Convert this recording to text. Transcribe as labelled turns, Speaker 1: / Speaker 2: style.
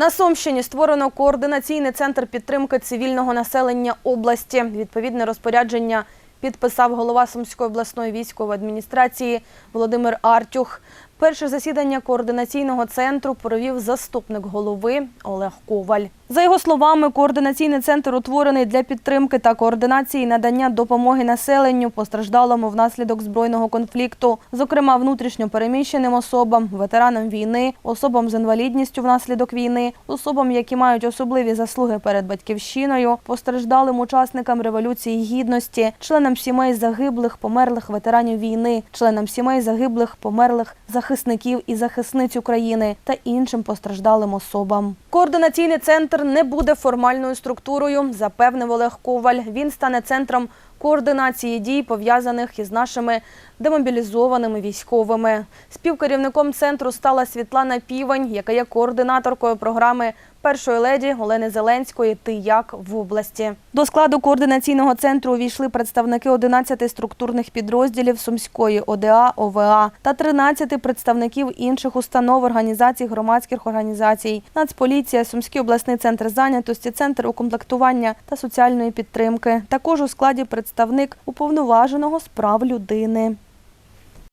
Speaker 1: На Сумщині створено координаційний центр підтримки цивільного населення області. Відповідне розпорядження підписав голова Сумської обласної військової адміністрації Володимир Артюх. Перше засідання координаційного центру провів заступник голови Олег Коваль. За його словами, координаційний центр утворений для підтримки та координації надання допомоги населенню, постраждалому внаслідок збройного конфлікту, зокрема внутрішньо переміщеним особам, ветеранам війни, особам з інвалідністю внаслідок війни, особам, які мають особливі заслуги перед батьківщиною, постраждалим учасникам революції гідності, членам сімей загиблих, померлих ветеранів війни, членам сімей загиблих, померлих захисників і захисниць України та іншим постраждалим особам. Координаційний центр не буде формальною структурою, запевнив Олег Коваль. Він стане центром координації дій, пов'язаних із нашими демобілізованими військовими. Співкерівником центру стала Світлана Півень, яка є координаторкою програми першої леді Олени Зеленської Ти як в області. До складу координаційного центру увійшли представники 11 структурних підрозділів Сумської ОДА, ОВА та 13 представників інших установ, організацій, громадських організацій, Нацполіція, Сумський обласний центр зайнятості, центр укомплектування та соціальної підтримки. Також у складі представник уповноваженого з прав людини.